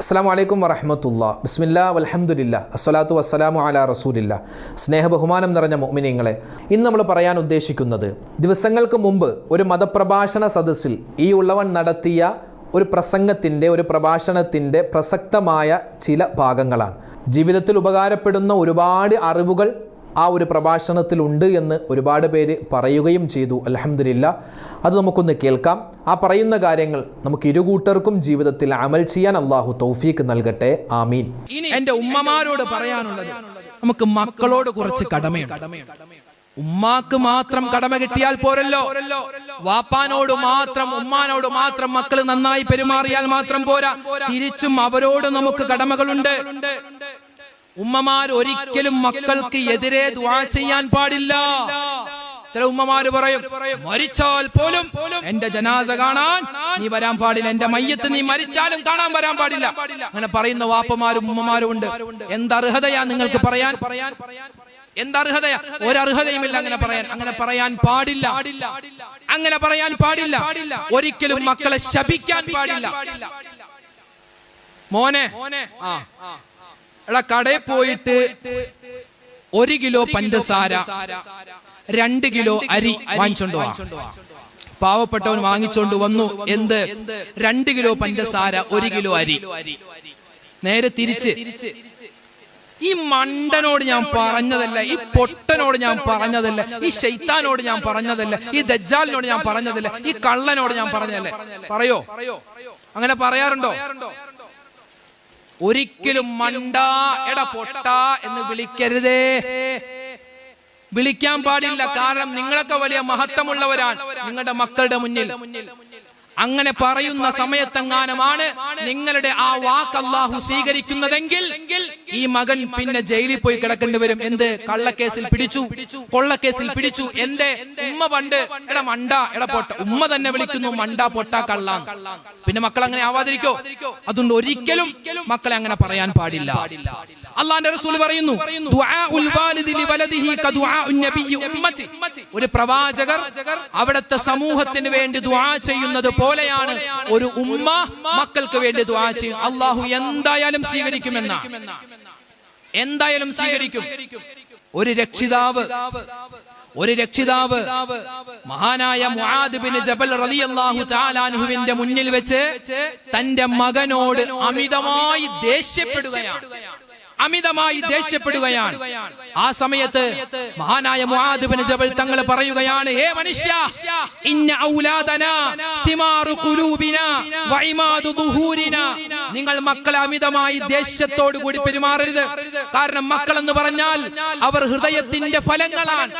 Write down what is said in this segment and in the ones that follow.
അസ്സാം വലൈക്കും വറഹമത്തുള്ള. ബിസ്മില്ല വലഹമുല്ല അസ്വലാത്തു വസ്സലാമു അല റസൂലില്ല. സ്നേഹ ബഹുമാനം നിറഞ്ഞ മോമിനിയങ്ങളെ ഇന്ന് നമ്മൾ പറയാൻ ഉദ്ദേശിക്കുന്നത് ദിവസങ്ങൾക്ക് മുമ്പ് ഒരു മതപ്രഭാഷണ സദസ്സിൽ ഈ ഉള്ളവൻ നടത്തിയ ഒരു പ്രസംഗത്തിന്റെ ഒരു പ്രഭാഷണത്തിന്റെ പ്രസക്തമായ ചില ഭാഗങ്ങളാണ്. ജീവിതത്തിൽ ഉപകാരപ്പെടുന്ന ഒരുപാട് അറിവുകൾ ആ ഒരു പ്രഭാഷണത്തിലുണ്ട് എന്ന് ഒരുപാട് പേര് പറയുകയും ചെയ്തു. അലഹമില്ല അത് നമുക്കൊന്ന് കേൾക്കാം. ആ പറയുന്ന കാര്യങ്ങൾ നമുക്ക് ഇരുകൂട്ടർക്കും ജീവിതത്തിൽ അമൽ ചെയ്യാൻ അള്ളാഹു തൗഫീക്ക് നൽകട്ടെ. ആമീൻ. ഇനി എന്റെ ഉമ്മമാരോട് പറയാനുള്ളത് നമുക്ക് മക്കളോട് കുറച്ച് കടമയുണ്ട്. ഉമ്മാക്ക് മാത്രം കടമ കിട്ടിയാൽ പോരല്ലോ. വാപ്പാനോട് മാത്രം ഉമ്മാനോട് മാത്രം മക്കൾ നന്നായി പെരുമാറിയാൽ മാത്രം പോരാ. തിരിച്ചും അവരോട് നമുക്ക് കടമകളുണ്ട്. ഉമ്മമാർ ഒരിക്കലും മക്കൾക്ക് എതിരെ ദുആ ചെയ്യാൻ പാടില്ല. ചില ഉമ്മമാര് പറയും മരിച്ചാൽ പോലും എന്റെ ജനാസ കാണാൻ നീ വരാൻ പാടില്ല. എന്റെ മയ്യത്ത് നീ മരിച്ചാലും കാണാൻ വരാൻ പാടില്ല. അങ്ങനെ പറയുന്ന വാപ്പമാരും ഉമ്മമാരും ഉണ്ട്. എന്തർഹതയാ നിങ്ങൾക്ക് പറയാൻ? പറയാൻ? എന്തർഹതയാ ഒരർഹതയുമില്ല അങ്ങനെ പറയാൻ. അങ്ങനെ പറയാൻ പാടില്ല. അങ്ങനെ പറയാൻ പാടില്ല. ഒരിക്കലും മക്കളെ ശപിക്കാൻ പാടില്ല. മോനെ ആ. എടാ കടയിൽ പോയിട്ട് ഒരു കിലോ പഞ്ചസാര രണ്ട് കിലോ അരി വാങ്ങിച്ചോണ്ട് പാവപ്പെട്ടവൻ വാങ്ങിച്ചോണ്ട് വന്നു. എന്ത്? രണ്ട് കിലോ പഞ്ചസാര ഒരു കിലോ അരി. നേരെ തിരിച്ച്. ഈ മണ്ടനോട് ഞാൻ പറഞ്ഞതല്ല ഈ പൊട്ടനോട് ഞാൻ പറഞ്ഞതല്ല ഈ ശൈത്താനോട് ഞാൻ പറഞ്ഞതല്ല ഈ ദജ്ജാലിനോട് ഞാൻ പറഞ്ഞതല്ല ഈ കള്ളനോട് ഞാൻ പറഞ്ഞതല്ലേ. പറയോ? അങ്ങനെ പറയാറുണ്ടോ? ഒരിക്കലും മണ്ട എട പൊട്ട എന്ന് വിളിക്കരുതേ. വിളിക്കാൻ പാടില്ല. കാരണം നിങ്ങളൊക്കെ വലിയ മഹത്വമുള്ളവരാണ്. നിങ്ങളുടെ മക്കളുടെ മുന്നിൽ. അങ്ങനെ പറയുന്ന സമയത്തെങ്ങാനമാണ് നിങ്ങളുടെ ആ വാക്ക് അള്ളാഹു സ്വീകരിക്കുന്നതെങ്കിൽ ഈ മകൻ പിന്നെ ജയിലിൽ പോയി കിടക്കേണ്ടി വരും. എന്ത്? കള്ളക്കേസിൽ പിടിച്ചു. കൊള്ളക്കേസിൽ പിടിച്ചു. എന്റെ ഉമ്മ പണ്ട് എടാ മണ്ട എട പൊട്ട. ഉമ്മ തന്നെ വിളിക്കുന്നു മണ്ട പൊട്ട കള്ള പിന്നെ മക്കൾ അങ്ങനെ ആവാതിരിക്കോ? അതുകൊണ്ട് ഒരിക്കലും മക്കളെ അങ്ങനെ പറയാൻ പാടില്ല. അള്ളാന്റെ റസൂൽ പറയുന്നു ഒരു പ്രവാചകർ അവിടുത്തെ സമൂഹത്തിന് വേണ്ടി ദുആ ചെയ്യുന്നത് പോലെയാണ് ഒരു ഉമ്മ മക്കൾക്ക് വേണ്ടി ദുആ ചെയ്യും. അള്ളാഹു എന്തായാലും സ്വീകരിക്കുമെന്ന. എന്തായാലും സ്വീകരിക്കും. ഒരു രക്ഷിതാവ് ഒരു രക്ഷിതാവ് മഹാനായ മുആദ് ജബൽ റളിയല്ലാഹു തആലാൻഹുവിന്റെ മുന്നിൽ വെച്ച് തന്റെ മകനോട് അമിതമായി ദേഷ്യപ്പെടുകയാണ്. അമിതമായി ദേഷ്യപ്പെടുകയാണ്. ആ സമയത്ത് മഹാനായ മുഹാദിബിന് ജബൽ തങ്ങൾ പറയുകയാണ് ഹേ മനുഷ്യ ഇന്ന ഔലാദന തിമാറു ഖുലൂബിന വഇമാദു ദുഹൂരിന. നിങ്ങൾ മക്കളെ അമിതമായി ദേഷ്യത്തോടു കൂടി പെരുമാറരുത്. കാരണം മക്കൾ എന്ന് പറഞ്ഞാൽ അവർ ഹൃദയത്തിന്റെ ഫലങ്ങളാണ്.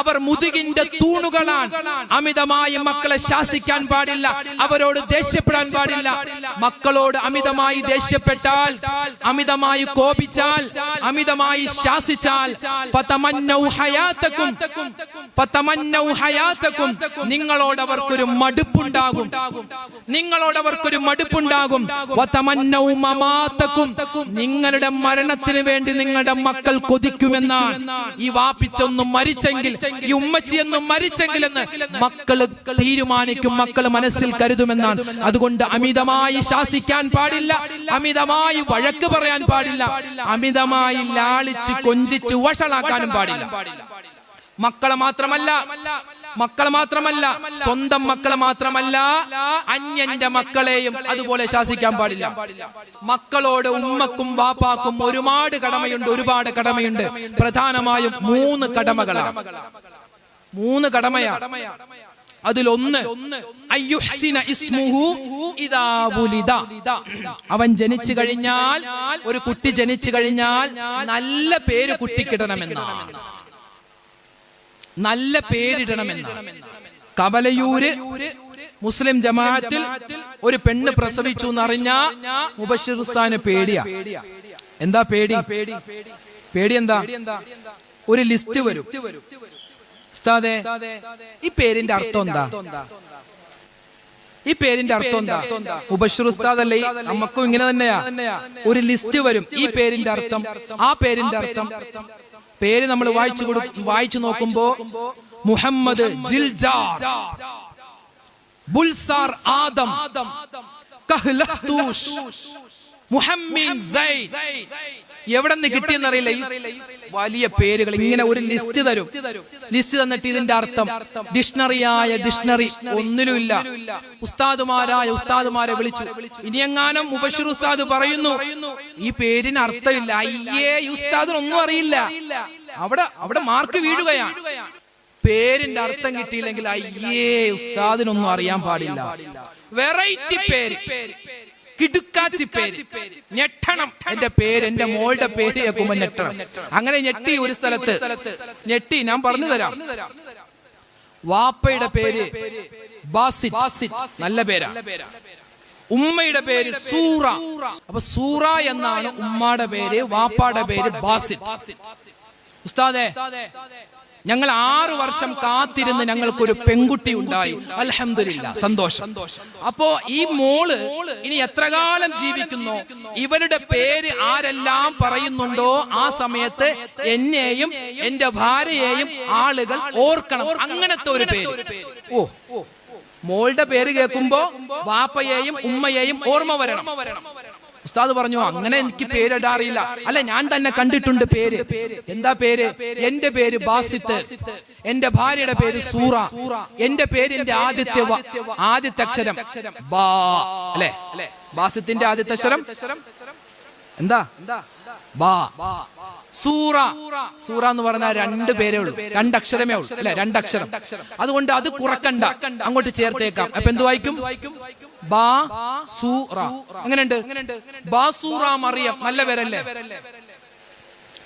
അവർ മുതുകിന്റെ തൂണുകളാണ്. അമിതമായി മക്കളെ ശാസിക്കാൻ പാടില്ല. അവരോട് ദേഷ്യപ്പെടാൻ പാടില്ല. മക്കളോട് അമിതമായി ദേഷ്യപ്പെട്ടാൽ അമിതമായി കോപിച്ചാൽ അമിതമായി ശാസിച്ചാൽ നിങ്ങളോട് അവർക്കൊരു മടുപ്പുണ്ടാകും. നിങ്ങളോട് അവർക്കൊരു മടുപ്പുണ്ടാകും നിങ്ങളുടെ മരണത്തിന് വേണ്ടി നിങ്ങളുടെ മക്കൾ കൊതിക്കുമെന്നാണ്. ഈ വാപ്പിച്ചൊന്നും മരിച്ചെങ്കിൽ ഈ ഉമ്മച്ചിയൊന്നും മരിച്ചെങ്കിൽ എന്ന് മക്കൾ തീരുമാനിക്കും മക്കൾ മനസ്സിൽ കരുതുമെന്നാണ്. അതുകൊണ്ട് അമിതമായി ശാസിക്കാൻ പാടില്ല അമിതമായി വഴക്ക് പറയാൻ പാടില്ല. അമിതമായി ലാളിച്ച് കൊഞ്ചിച്ച് വഷളാക്കാനും പാടില്ല. മക്കളെ മാത്രമല്ല മക്കളെ മാത്രമല്ല സ്വന്തം മക്കളെ മാത്രമല്ല അന്യന്റെ മക്കളെയും അതുപോലെ ശാസിക്കാൻ പാടില്ല. മക്കളോട് ഉമ്മക്കും വാപ്പാക്കും ഒരുപാട് കടമയുണ്ട് ഒരുപാട് കടമയുണ്ട്. പ്രധാനമായും മൂന്ന് കടമകളാണ്. മൂന്ന് കടമയാണ് അതിലൊന്ന്. അവൻ ജനിച്ചു കഴിഞ്ഞാൽ ഒരു കുട്ടി ജനിച്ചു കഴിഞ്ഞാൽ നല്ല പേര് കുട്ടിക്കിടണമെന്നാണ്. നല്ല പേരിടണമെന്നാണ്. കവലയൂര് മുസ്ലിം ജമാഅത്തിൽ ഒരു പെണ്ണ് പ്രസവിച്ചു എന്നറിഞ്ഞ മുബഷിർസാന് പേടിയാ. എന്താ പേടി? പേടി എന്താ? ഒരു ലിസ്റ്റ് വരും. ഉസ്താദേ ഈ പേരിന്റെ അർത്ഥം എന്താ? ഈ പേരിന്റെ അർത്ഥം എന്താ? ഉപശ്രു ഉസ്താദ് അല്ലേ നമുക്കും ഇങ്ങനെ തന്നെയാ. ഒരു ലിസ്റ്റ് വരും. ഈ പേരിന്റെ അർത്ഥം ആ പേരിന്റെ അർത്ഥം. പേര് നമ്മൾ വായിച്ചു കൊടുക്കും വായിച്ചു നോക്കുമ്പോ മുഹമ്മദ് ജിൽജാർ ബുൽസാർ ആദം കഹ്ലഹ്തൂഷ് മുഹമ്മിൻ സൈദ് എവിടെ നിന്ന് കിട്ടിയെന്നറിയില്ല ഈ വലിയ പേരുകൾ ഇങ്ങനെ ഒരു ലിസ്റ്റ് തരും. ലിസ്റ്റ് തന്നിട്ട് ഇതിന്റെ അർത്ഥം ഡിക്ഷണറിയായ ഡിക്ഷണറി ഒന്നിലുമില്ല. ഉസ്താദുമാരായ ഉസ്താദുമാരെ വിളിച്ചു. ഇനിയെങ്ങാനും മുബഷിർ ഉസ്താദ് പറയുന്നു. ഈ പേരിന് അർത്ഥമില്ല. അയ്യേ ഈ ഉസ്താദിനൊന്നും അറിയില്ല. അവിടെ അവിടെ മാർക്ക് വീഴുകയാണ്. പേരിന്റെ അർത്ഥം കിട്ടിയില്ലെങ്കിൽ അയ്യേ ഉസ്താദിനൊന്നും അറിയാൻ പാടില്ല. വെറൈറ്റി പേര്. കിടുക്കാച്ചി പേര്. ഞെട്ടണം. എന്റെ പേര് എന്റെ മോളുടെ പേര് കേൾക്കുമ്പോ ഞെട്ടണം. അങ്ങനെ ഞെട്ടി ഒരു സ്ഥലത്ത് ഞെട്ടി. ഞാൻ പറഞ്ഞു തരാം. വാപ്പയുടെ പേര് നല്ല പേരാ. ഉമ്മയുടെ പേര് സൂറ. അപ്പൊ സൂറ എന്നാണ് ഉമ്മയുടെ പേര് വാപ്പാടെ പേര് ബാസിത് ഉസ്താദേ. ഞങ്ങൾ ആറു വർഷം കാത്തിരുന്ന് ഞങ്ങൾക്കൊരു പെൺകുട്ടി ഉണ്ടായി. അലഹമില്ല സന്തോഷം. അപ്പോ ഈ മോൾ ഇനി എത്ര കാലം ജീവിക്കുന്നു? ഇവരുടെ പേര് ആരെല്ലാം പറയുന്നുണ്ടോ? ആ സമയത്ത് എന്നെയും എന്റെ ഭാര്യയെയും ആളുകൾ ഓർക്കണം. അങ്ങനത്തെ ഒരു പേര്. ഓ. മോളുടെ പേര് കേൾക്കുമ്പോ വാപ്പയെയും ഉമ്മയെയും ഓർമ്മ വരണം. ഉസ്താദ് പറഞ്ഞു അങ്ങനെ എനിക്ക് പേരിടാറിയില്ല അല്ല ഞാൻ തന്നെ കണ്ടിട്ടുണ്ട് പേര്. എന്താ പേര്? എന്റെ പേര്? ബാസിത്ത്. എന്റെ ഭാര്യയുടെ പേര് സൂറ. എന്റെ പേരിന്റെ ആദ്യത്തെ ആദ്യത്തെ അക്ഷരം. ബാ. അല്ലെ? ബാസിത്തിന്റെ ആദ്യത്തെ അക്ഷരം. എന്താ? എന്താ? ബാ. സൂറ. സൂറ എന്ന് പറഞ്ഞാൽ രണ്ട് പേരേ ഉള്ളൂ. രണ്ടക്ഷരമേ ഉള്ളൂ. അല്ലെ? രണ്ടക്ഷരം. അതുകൊണ്ട് അത് കുറക്കണ്ട. അങ്ങോട്ട് ചേർത്തേക്കാം. അപ്പൊ എന്ത് വായിക്കും? ബാ സൂറ എങ്ങനെയുണ്ട്? ബാസൂറ മറിയം. നല്ല പേരല്ലേ?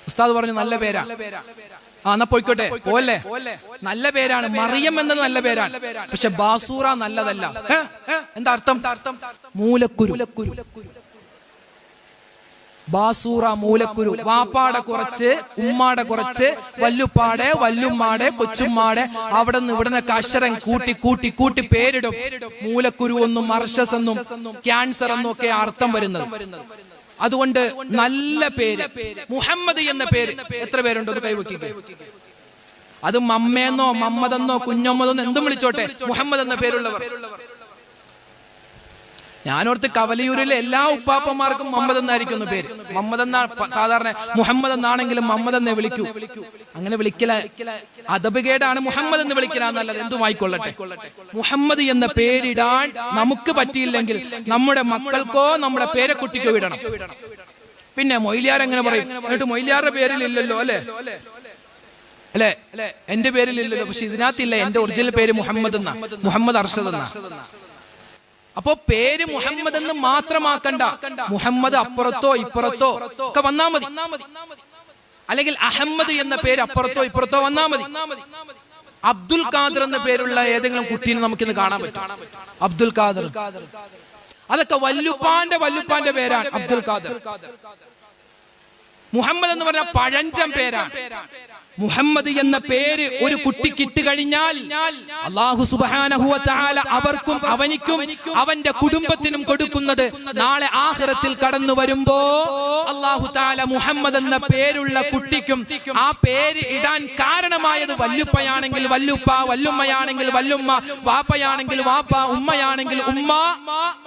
ഉസ്താദ് പറഞ്ഞു നല്ല പേരാ. ആ എന്നാ പോയിക്കോട്ടെ. പോലെ നല്ല പേരാണ്. മറിയം എന്നത് നല്ല പേരാണ്. പക്ഷെ ബാസൂറ നല്ലതല്ല? എന്താ അർത്ഥം? മൂലക്കുരു. ബാസൂറ മൂലക്കുരു വാപ്പാടെ കുറച്ച് ഉമ്മാടെ കുറച്ച് വല്ലുപ്പാടെ വല്ലുമ്മാടെ കൊച്ചുമ്മാടെ അവിടെ നിന്ന് ഇവിടെ കഷരം കൂട്ടി കൂട്ടി കൂട്ടി പേരിടും. മൂലക്കുരു ഒന്നും അർഷസ് എന്നും ക്യാൻസർ എന്നും ഒക്കെ അർത്ഥം വരുന്നത്. അതുകൊണ്ട് നല്ല പേര് മുഹമ്മദ് എന്ന പേര് എത്ര പേരുണ്ടോ? അത് കൈവയ്ക്കുക അത് മമ്മേന്നോ മമ്മതെന്നോ കുഞ്ഞമ്മതെന്നോ എന്തും വിളിച്ചോട്ടെ. മുഹമ്മദ് എന്ന പേരുള്ളവർ. ഞാനോർത്ത് കവലിയൂരിലെ എല്ലാ ഉപ്പാപ്പന്മാർക്കും മുഹമ്മദ് എന്നായിരിക്കും പേര്. മുഹമ്മദ് എന്നാ സാധാരണ മുഹമ്മദ് എന്നാണെങ്കിലും മുഹമ്മദ് എന്നെ വിളിക്കൂ. അങ്ങനെ വിളിക്കല അതബുകേടാണ് മുഹമ്മദ് എന്ന് വിളിക്കലാന്നല്ലത് എന്തുമായിക്കൊള്ളട്ടെ മുഹമ്മദ് എന്ന പേരിടാൻ നമുക്ക് പറ്റിയില്ലെങ്കിൽ നമ്മുടെ മക്കൾക്കോ നമ്മുടെ പേരക്കുട്ടിക്കോ ഇടണം പിന്നെ മൊയ്ലിയാർ എങ്ങനെ പറയും? എന്നിട്ട് മൊയ്ലിയാറുടെ പേരിലില്ലല്ലോ അല്ലെ? അല്ലെ? എന്റെ പേരിലില്ലല്ലോ പക്ഷെ ഇതിനകത്തില്ല. എന്റെ ഒറിജിനൽ പേര് മുഹമ്മദ് എന്നാ. മുഹമ്മദ് അർഷദ് എന്നാ. അപ്പോ പേര് മുഹമ്മദ് എന്ന് മാത്രമാക്കണ്ട. മുഹമ്മദ് അപ്പുറത്തോ ഇപ്പുറത്തോ ഒക്കെ വന്നാ മതി. അല്ലെങ്കിൽ അഹമ്മദ് എന്ന പേര് അപ്പുറത്തോ ഇപ്പുറത്തോ വന്നാ മതി. അബ്ദുൽ ഖാദർ എന്ന പേരുള്ള ഏതെങ്കിലും കുട്ടീനെ നമുക്കിന്ന് കാണാൻ പറ്റും. അബ്ദുൽ ഖാദർ. അതൊക്കെ വല്ലുപ്പാന്റെ വല്ലുപ്പാന്റെ പേരാണ് അബ്ദുൽ ഖാദർ. മുഹമ്മദ് എന്ന് പറഞ്ഞ പഴഞ്ചൻ പേരാണ്. മുഹമ്മദ് എന്ന പേര് ഒരു കുട്ടിക്ക് ഇട്ട് കഴിഞ്ഞാൽ അള്ളാഹു സുബാനഹുവ അവർക്കും അവനിക്കും അവന്റെ കുടുംബത്തിനും കൊടുക്കുന്നത് നാളെ ആഹ്റത്തിൽ കടന്നു വരുമ്പോ അള്ളാഹു താല മുഹമ്മദ് എന്ന പേരുള്ള കുട്ടിക്കും ആ പേര് ഇടാൻ കാരണമായത് വല്ലുപ്പയാണെങ്കിൽ വല്ലുപ്പ വല്ലുമ്മയാണെങ്കിൽ വല്ലുമ്മ വാപ്പയാണെങ്കിൽ വാപ്പ ഉമ്മയാണെങ്കിൽ ഉമ്മ.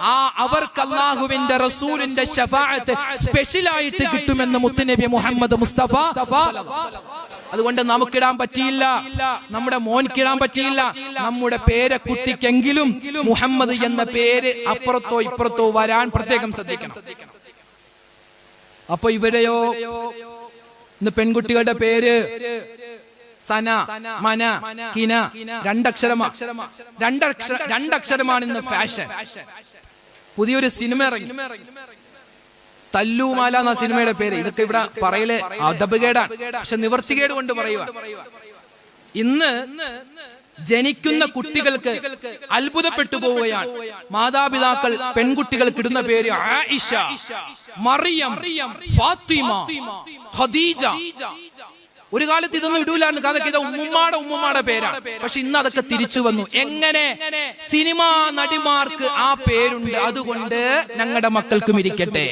ആ അവർക്ക് അള്ളാഹുവിന്റെ റസൂലിന്റെ ഷഫാഅത്ത് സ്പെഷ്യലായിട്ട് കിട്ടുമെന്ന് മുത്തുനബി മുഹമ്മദ് മുസ്തഫ അതുകൊണ്ട് നമുക്കിടാൻ പറ്റിയില്ല. നമ്മുടെ മോൻക്കിടാൻ പറ്റിയില്ല. നമ്മുടെ പേരക്കുട്ടിക്കെങ്കിലും മുഹമ്മദ് എന്ന പേര് അപ്പുറത്തോ ഇപ്പുറത്തോ വരാൻ പ്രത്യേകം ശ്രദ്ധിക്കണം. അപ്പൊ ഇവിടെയോ ഇന്ന് പെൺകുട്ടികളുടെ പേര് സന മന കിന രണ്ടക്ഷരമാ. രണ്ടക്ഷര രണ്ടക്ഷരമാണ് ഇന്ന് ഫാഷൻ. പുതിയൊരു സിനിമ ഇറങ്ങി. തല്ലൂമാല എന്ന സിനിമയുടെ പേര്. ഇതൊക്കെ ഇവിടെ പറയലെ അതപകേടാണ് പക്ഷെ നിവർത്തികേട് കൊണ്ട് പറയുക ഇന്ന് ജനിക്കുന്ന കുട്ടികൾക്ക് അത്ഭുതപ്പെട്ടു പോവുകയാണ്. മാതാപിതാക്കൾ പെൺകുട്ടികൾക്ക് ഇടുന്ന പേര് ആയിഷ മറിയം ഫാത്തിമ ഖദീജ. ഒരു കാലത്ത് ഇതൊന്നും ഇടൂലായിരുന്നു അതൊക്കെ ഇത് ഉമ്മുമ്മാടെ ഉമ്മുമ്മാടെ പേരാണ്. പക്ഷെ ഇന്ന് അതൊക്കെ തിരിച്ചു വന്നു. എങ്ങനെ? സിനിമാ നടിമാർക്ക് ആ പേരുണ്ട്. അതുകൊണ്ട് ഞങ്ങളുടെ മക്കൾക്കും ഇരിക്കട്ടെ.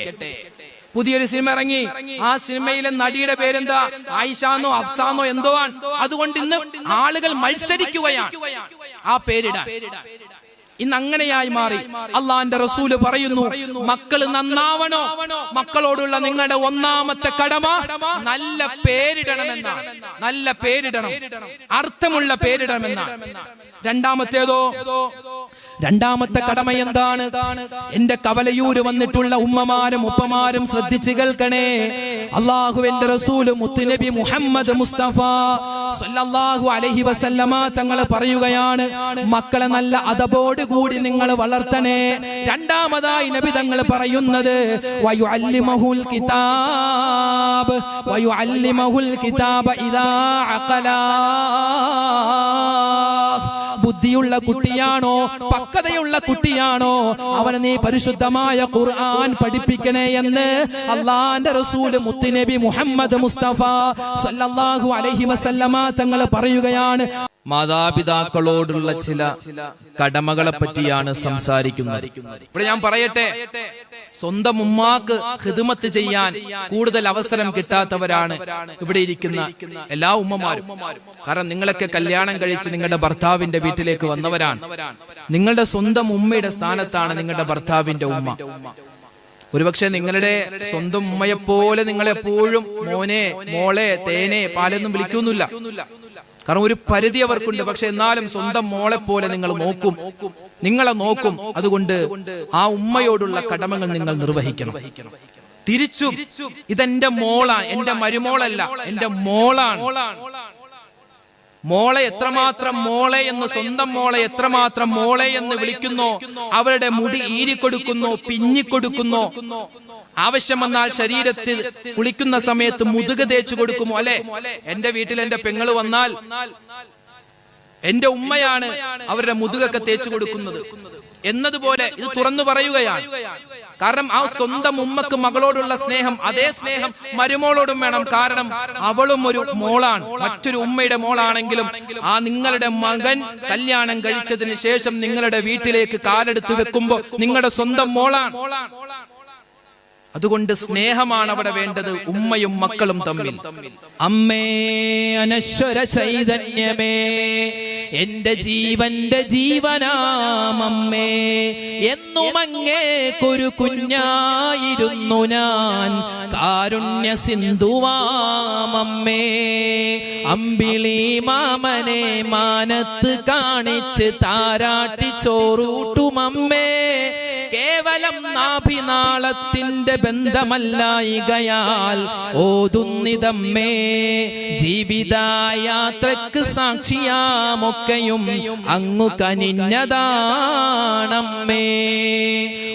പുതിയൊരു സിനിമ ഇറങ്ങി. ആ സിനിമയിലെ നടിയുടെ പേരെന്താ? ആയിഷാന്നോ അഫ്സാന്നോ എന്തോ ആണ്. അതുകൊണ്ട് ഇന്ന് ആളുകൾ മത്സരിക്കുകയാണ്. ആ പേരിടാൻ. ഇന്ന് അങ്ങനെയായി മാറി. അള്ളാന്റെ റസൂൽ പറയുന്നു മക്കൾ നന്നാവണോ? മക്കളോടുള്ള നിങ്ങളുടെ ഒന്നാമത്തെ കടമ നല്ല പേരിടണമെന്നാണ്. നല്ല പേരിടണം. അർത്ഥമുള്ള പേരിടണമെന്നാണ്. രണ്ടാമത്തേതോ രണ്ടാമത്തെ കടമ എന്താണ്? എന്റെ കവലയൂര് വന്നിട്ടുള്ള ഉമ്മമാരും ഉപ്പമാരും ശ്രദ്ധിച്ചു കേൾക്കണേ. അള്ളാഹുവിന്റെ റസൂൽ മുത്തുനബി മുഹമ്മദ് മുസ്തഫ സല്ലല്ലാഹു അലൈഹി വസല്ലമ തങ്ങൾ പറയുകയാണ് മക്കളെ നല്ല അതബോട് കൂടി നിങ്ങൾ വളർത്തണേ. രണ്ടാമതായി നബി തങ്ങൾ പറയുന്നത് വയുഅല്ലിമഹുൽ കിതാബ് വയുഅല്ലിമഹുൽ കിതാബ ഇദാ അഖലാ. ബുദ്ധിയുള്ള കുട്ടിയാണോ? പക്വതയുള്ള കുട്ടിയാണോ? അവനെ നീ പരിശുദ്ധമായ ഖുർആൻ പഠിപ്പിക്കണേ എന്ന് അള്ളാന്റെ റസൂൽ മുത്തുനബി മുഹമ്മദ് മുസ്തഫ സല്ലല്ലാഹു അലൈഹി വസല്ലമ തങ്ങൾ പറയുകയാണ്. മാതാപിതാക്കളോടുള്ള ചില കടമകളെ പറ്റിയാണ് സംസാരിക്കുന്നത്. ഇവിടെ ഞാൻ പറയട്ടെ സ്വന്തം ഉമ്മാക്ക് ഹിദമത്ത് ചെയ്യാൻ കൂടുതൽ അവസരം കിട്ടാത്തവരാണ് ഇവിടെ ഇരിക്കുന്ന എല്ലാ ഉമ്മമാരും. കാരണം നിങ്ങളൊക്കെ കല്യാണം കഴിച്ച് നിങ്ങളുടെ ഭർത്താവിന്റെ വീട്ടിലേക്ക് വന്നവരാണ്. നിങ്ങളുടെ സ്വന്തം ഉമ്മയുടെ സ്ഥാനത്താണ് നിങ്ങളുടെ ഭർത്താവിന്റെ ഉമ്മ. ഒരുപക്ഷെ നിങ്ങളുടെ സ്വന്തം ഉമ്മയെപ്പോലെ നിങ്ങളെപ്പോഴും മോനെ മോളെ തേനെ പാലൊന്നും വിളിക്കൊന്നുമില്ല. കാരണം ഒരു പരിധി അവർക്കുണ്ട്. പക്ഷെ എന്നാലും സ്വന്തം മോളെ പോലെ നിങ്ങൾ നോക്കും. നിങ്ങളെ നോക്കും. അതുകൊണ്ട് ആ ഉമ്മയോടുള്ള കടമകൾ നിങ്ങൾ നിർവഹിക്കണം. തിരിച്ചും ഇതെന്റെ മോളാണ് എന്റെ മരുമോളല്ല എന്റെ മോളാണ്. മോളെ എത്രമാത്രം മോളെ എന്ന് സ്വന്തം മോളെ എത്രമാത്രം മോളെ എന്ന് വിളിക്കുന്നു അവരുടെ മുടി ഈരിക്കൊടുക്കുന്നു പിഞ്ഞിക്കൊടുക്കുന്നോ ആവശ്യം വന്നാൽ ശരീരത്തിൽ കുളിക്കുന്ന സമയത്ത് മുതുക തേച്ചു കൊടുക്കുമോ അല്ലെ? എന്റെ വീട്ടിൽ എന്റെ പെങ്ങൾ വന്നാൽ എന്റെ ഉമ്മയാണ് അവരുടെ മുതുകൊക്കെ തേച്ചു കൊടുക്കുന്നത്. എന്നതുപോലെ ഇത് തുറന്നു പറയുകയാണ്. കാരണം ആ സ്വന്തം ഉമ്മക്ക് മകളോടുള്ള സ്നേഹം അതേ സ്നേഹം മരുമോളോടും വേണം. കാരണം അവളും ഒരു മോളാണ്. മറ്റൊരു ഉമ്മയുടെ മോളാണെങ്കിലും ആ നിങ്ങളുടെ മകൻ കല്യാണം കഴിച്ചതിന് ശേഷം നിങ്ങളുടെ വീട്ടിലേക്ക് കാലെടുത്ത് വെക്കുമ്പോ നിങ്ങളുടെ സ്വന്തം മോളാണ്. അതുകൊണ്ട് സ്നേഹമാണ് അവിടെ വേണ്ടത് ഉമ്മയും മക്കളും തമ്മിൽ. അമ്മേ അനശ്വര ചൈതന്യമേ എന്റെ ജീവന്റെ ജീവനാമമ്മേ എന്നും അങ്ങേക്കൊരു കുഞ്ഞായിരുന്നു ഞാൻ. കാരുണ്യ സിന്ധുവാമമ്മേ അമ്പിളി മാമനെ മാനത്ത് കാണിച്ച് താരാട്ടി ചോറൂട്ടുമമ്മേ. കേവലം നാഭിനാളത്തിന്റെ ബന്ധമല്ലായികയാൽ ഓതുന്നിതമ്മേ ജീവിതയാത്രക്ക് സാക്ഷിയാമൊക്കെയും അങ്ങു കനിഞ്ഞതാണമ്മേ.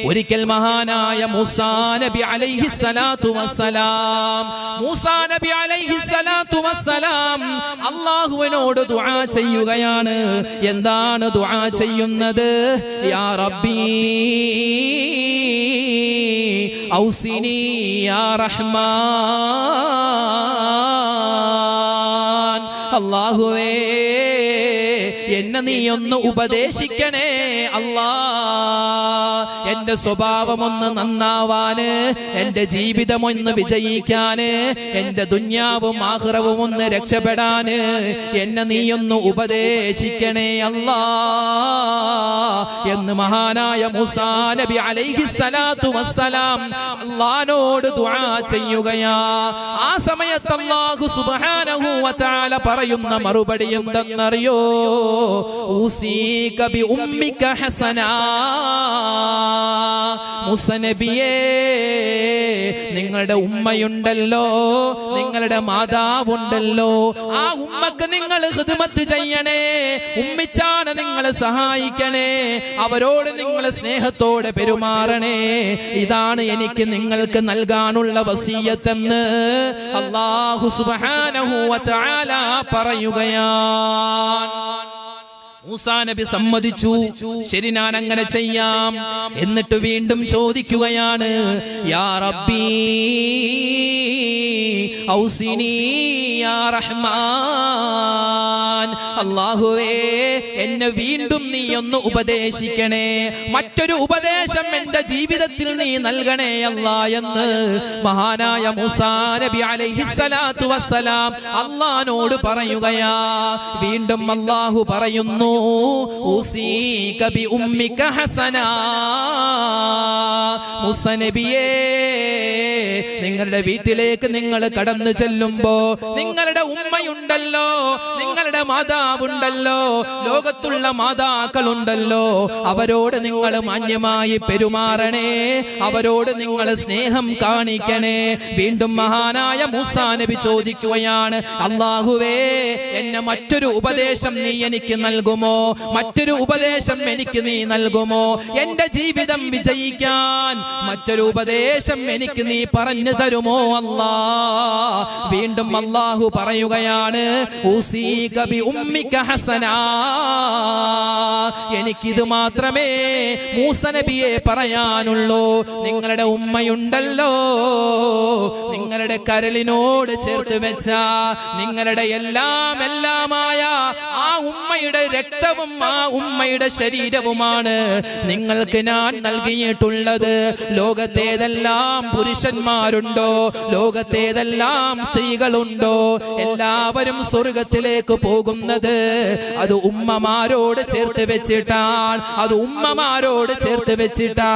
ഒരിക്കൽ മഹാനായ മൂസാ നബി അലൈഹി സലാത്തു വസ്സലാം മൂസാ നബി അലൈഹി സലാത്തു വസ്സലാം അള്ളാഹുവിനോട് ദുആ ചെയ്യുകയാണ്. എന്താണ് ദുആ ചെയ്യുന്നത്? യാ റബ്ബീ ഔസിനി യാ റഹ്മാൻ. അള്ളാഹുവേ എന്നെ നീ ഒന്ന് ഉപദേശിക്കണേ. അല്ലാ എന്റെ സ്വഭാവമൊന്ന് നന്നാവാന് എന്റെ ജീവിതമൊന്ന് വിജയിക്കാന് എന്റെ ദുന്യാവും ആഹ്റവും ഒന്ന് രക്ഷപ്പെടാന് എന്നെ നീയൊന്ന് ഉപദേശിക്കണേ അല്ലാ എന്ന് മഹാനായ മുസാ നബി അലൈഹി സലാത്തു വസ്സലാം അള്ളഹാനോട് ദുആ ചെയ്യുകയാ. ആ സമയത്ത് അല്ലാഹു സുബ്ഹാനഹു വ തആല പറയുന്ന മറുപടി എന്തെന്നറിയോ? ഊസീക ബി ഉമ്മിക ഹസനാ. മുസനബിയേ നിങ്ങളുടെ ഉമ്മയുണ്ടല്ലോ നിങ്ങളുടെ മാതാവുണ്ടല്ലോ. ആ ഉമ്മക്ക് നിങ്ങൾ ഹിദ്മത്ത് ചെയ്യണേ ഉമ്മിച്ചാണ് നിങ്ങളെ സഹായിക്കണേ അവരോട് നിങ്ങൾ സ്നേഹത്തോടെ പെരുമാറണേ. ഇതാണ് എനിക്ക് നിങ്ങൾക്ക് നൽകാനുള്ള വസീയത്തെന്ന് അള്ളാഹു തആല പറയുകയാണ്. മൂസാ നബി സമ്മതിച്ചു. ശരി ഞാൻ അങ്ങനെ ചെയ്യാം എന്നിട്ട് വീണ്ടും ചോദിക്കുകയാണ് യാ റബ്ബി ഔസിനി യാ റഹ്മാൻ. അള്ളാഹുവേ എന്നെ വീണ്ടും നീ ഒന്ന് ഉപദേശിക്കണേ മറ്റൊരു ഉപദേശം എന്റെ ജീവിതത്തിൽ നീ നൽകണേ അല്ല എന്ന് മഹാനായ മൂസാ നബി അലൈഹിസ്സലാത്തു വസ്സലാം അള്ളഹാനോട് പറയുകയാ വീണ്ടും അള്ളാഹു പറയുന്നു "ഉസീക ബി ഉമ്മിക ഹസനാ." മൂസ നബിയേ നിങ്ങളുടെ വീട്ടിലേക്ക് നിങ്ങൾ കടന്നു ചെല്ലുമ്പോ നിങ്ങളുടെ ഉമ്മയുണ്ടല്ലോ നിങ്ങളുടെ മാതാവുണ്ടല്ലോ. ലോകത്തുള്ള മാതാക്കളുണ്ടല്ലോ. അവരോട് നിങ്ങൾ മാന്യമായി പെരുമാറണേ. അവരോട് നിങ്ങൾ സ്നേഹം കാണിക്കണേ. വീണ്ടും മഹാനായ മൂസാ നബി ചോദിക്കുകയാണ് അള്ളാഹുവേ എന്നെ മറ്റൊരു ഉപദേശം നീ എനിക്ക് നൽകുമോ? മറ്റൊരു ഉപദേശം എനിക്ക് നീ നൽകുമോ? എന്റെ ജീവിതം വിജയിക്കാൻ മറ്റൊരു ഉപദേശം എനിക്ക് നീ പറഞ്ഞു തരുമോ? അല്ലാ വീണ്ടും അള്ളാഹു പറയുകയാണ് ഊസീ ബി ഉമ്മിക ഹസന. എനിക്കിത് മാത്രമേ മൂസ നബിയെ പറയാനുള്ളൂ. നിങ്ങളുടെ ഉമ്മയുണ്ടല്ലോ. നിങ്ങളുടെ കരളിനോട് ചേർത്ത് വെച്ച നിങ്ങളുടെ എല്ലാം എല്ലാമായ ആ ഉമ്മയുടെ രക്തവും ആ ഉമ്മയുടെ ശരീരവുമാണ് നിങ്ങൾക്ക് ഞാൻ നൽകിയിട്ടുള്ളത്. ലോകത്തേതെല്ലാം പുരുഷന്മാരുണ്ടോ? ലോകത്തേതെല്ലാം സ്ത്രീകളുണ്ടോ? എല്ലാവരും സ്വർഗത്തിലേക്ക് പോകുന്നത്. അത് ഉമ്മമാരോട് ചേർത്ത് വെച്ചിട്ടാണ് അത് ഉമ്മമാരോട് ചേർത്ത് വെച്ചിട്ടാ.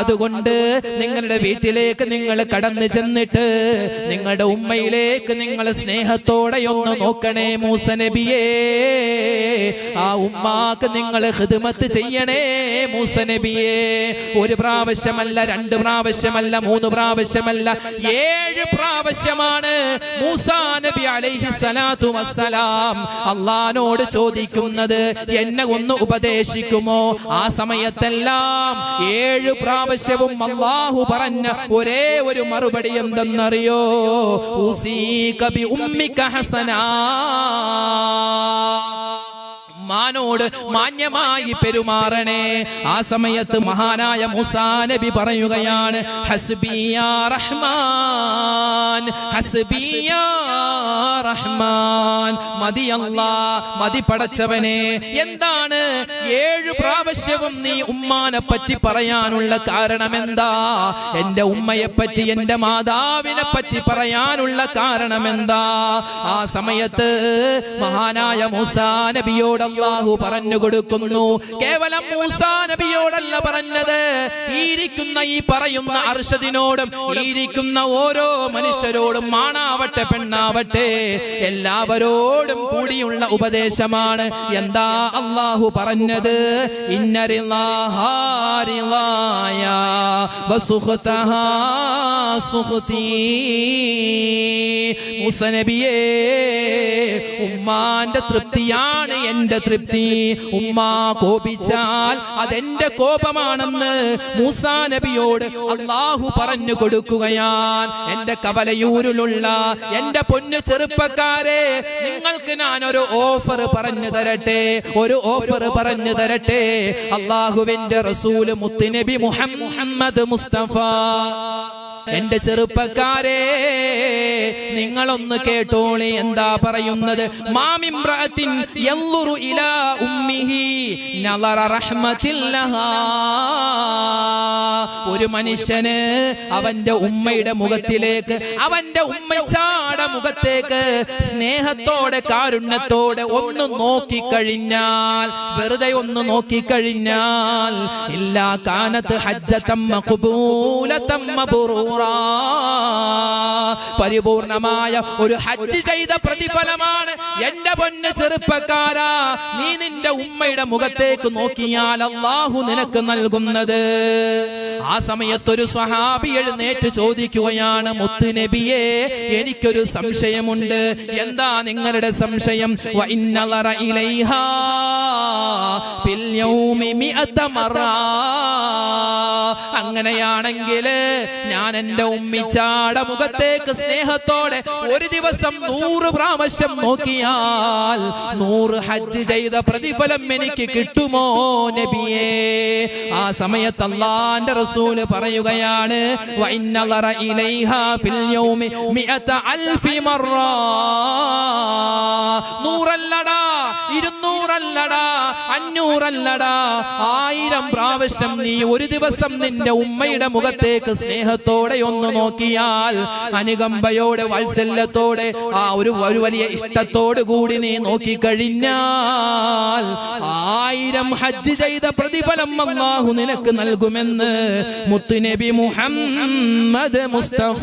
അതുകൊണ്ട് നിങ്ങളുടെ വീട്ടിലേക്ക് നിങ്ങൾ കടന്നു ചെന്നിട്ട് നിങ്ങളുടെ ഉമ്മയിലേക്ക് നിങ്ങൾ സ്നേഹത്തോടെ ഒന്ന് നോക്കണേ മൂസ നബിയേ. ആ ഉമ്മാക്ക് നിങ്ങൾ ഹൃദമത്ത് ചെയ്യണേ. മൂസ നബിയെ ഒരു പ്രാവശ്യമല്ല രണ്ട് പ്രാവശ്യമല്ല മൂന്ന് പ്രാവശ്യമല്ല ഏഴ് പ്രാവശ്യമാണ് മൂസാ നബി അലൈഹി സലാത്തു വസ്സലാം അള്ളഹാനോട് ചോദിക്കുന്നത് എന്നെ ഒന്ന് ഉപദേശിക്കുമോ? ആ സമയത്തെല്ലാം ഏഴ് പ്രാവശ്യവും അള്ളാഹു പറഞ്ഞ ഒരേ ഒരു മറുപടി എന്തെന്നറിയോ? ഉസീക ബി ഉമ്മിക ഹസനാ. മാനോട് മാന്യമായി പെരുമാറണേ. ആ സമയത്ത് മഹാനായ മുസാ നബി പറയുകയാണ് ഹസ്ബിയാ റഹ്മാൻ ഹസ്ബിയാ റഹ്മാൻ. മതി അല്ലാ മതി പടച്ചവനെ. എന്താണ്? ഏഴ് പ്രാവശ്യവും നീ ഉമ്മാനെ പറ്റി പറയാനുള്ള കാരണം എന്താ എന്റെ ഉമ്മയെ പറ്റി എന്റെ മാതാവിനെ പറ്റി പറയാനുള്ള കാരണം എന്താ ആ സമയത്ത് മഹാനായ മുസാ നബിയോട് അള്ളാഹു പറഞ്ഞു കൊടുക്കുന്നു കേവലം മൂസാ നബിയോടല്ല പറഞ്ഞത്. ഈരിക്കുന്ന ഈ പറയുന്ന അർഷദിനോടും ഈരിക്കുന്ന ഓരോ മനുഷ്യരോടും ആണാവട്ടെ പെണ്ണാവട്ടെ എല്ലാവരോടും കൂടിയുള്ള ഉപദേശമാണ്. എന്താ അള്ളാഹു പറഞ്ഞത്? ഇന്നറിലാഹാരിലായ ഉമ്മാന്റെ തൃപ്തിയാണ് എന്റെ തൃപ്തി. ഉമ്മ കോപിച്ചാൽ അതെന്റെ കോപമാണെന്ന് മൂസാ നബിയോട് അള്ളാഹു പറഞ്ഞു കൊടുക്കുകയാൻ എന്റെ കവലയൂരിലുള്ള എന്റെ പൊന്നു ചെറുപ്പക്കാരെ നിങ്ങൾക്ക് ഞാൻ ഒരു ഓഫർ പറഞ്ഞു തരട്ടെ ഒരു ഓഫർ പറഞ്ഞു തരട്ടെ. അള്ളാഹുവിന്റെ റസൂൽ മുത്തുനബി മുഹമ്മദ് മുസ്തഫ. എന്റെ ചെറുപ്പക്കാരെ നിങ്ങളൊന്ന് കേട്ടോളി എന്താ പറയുന്നത്? ഇലാ ഒരു മനുഷ്യന് അവന്റെ ഉമ്മയുടെ മുഖത്തിലേക്ക് അവന്റെ ഉമ്മച്ചാടെ മുഖത്തേക്ക് സ്നേഹത്തോടെ കാരുണ്യത്തോടെ ഒന്ന് നോക്കിക്കഴിഞ്ഞാൽ വെറുതെ ഒന്ന് നോക്കിക്കഴിഞ്ഞാൽ ഇല്ലാ കാനത്ത് ഹജ്ജത്തമ്മ ഹജ്ജത്തം മഖ്ബൂലത്തം പരിപൂർണമായ ഒരു ഹജ്ജ് ചെയ്ത പ്രതിഫലമാണ് എന്റെ പൊന്ന് ചെറുപ്പക്കാരാ. നീ നിന്റെ ഉമ്മയുടെ മുഖത്തേക്ക് നോക്കിയാൽ അള്ളാഹു നിനക്ക് നൽകുന്നത്. ആ സമയത്ത് ഒരു സ്വഹാബി എഴുന്നേറ്റ് ചോദിക്കുകയാണ് മുത്ത് നബിയെ എനിക്കൊരു സംശയമുണ്ട്. എന്താ നിങ്ങളുടെ സംശയം? അങ്ങനെയാണെങ്കിൽ ഞാൻ എന്റെ ഉമ്മിച്ചാട മുഖത്തേക്ക് സ്നേഹത്തോടെ ഒരു ദിവസം നൂറ് പ്രാവശ്യം നോക്കിയാൽ നൂറ് ഹജ്ജ് ചെയ്ത പ്രതിഫലം എനിക്ക് കിട്ടുമോ നബിയേ? ആ സമയത്ത് അള്ളാന്റെ റസൂൽ പറയുകയാണ് വഇന്ന നളറ നൂറല്ലടാ അഞ്ഞൂറല്ലടാ. ആയിരം പ്രാവശ്യം നീ ഒരു ദിവസം നിന്റെ ഉമ്മയുടെ മുഖത്തേക്ക് സ്നേഹത്തോടെ ഒന്ന് നോക്കിയാൽ അനുകമ്പയോടെ വാത്സല്യത്തോടെ ആ ഒരു ഒരു വലിയ ഇഷ്ടത്തോടു കൂടി നീ നോക്കിക്കഴിഞ്ഞാൽ ആയിരം ഹജ്ജ് ചെയ്ത പ്രതിഫലം അള്ളാഹു നിനക്ക് നൽകുമെന്ന് മുത്തുനബി മുഹമ്മദ് മുസ്തഫ.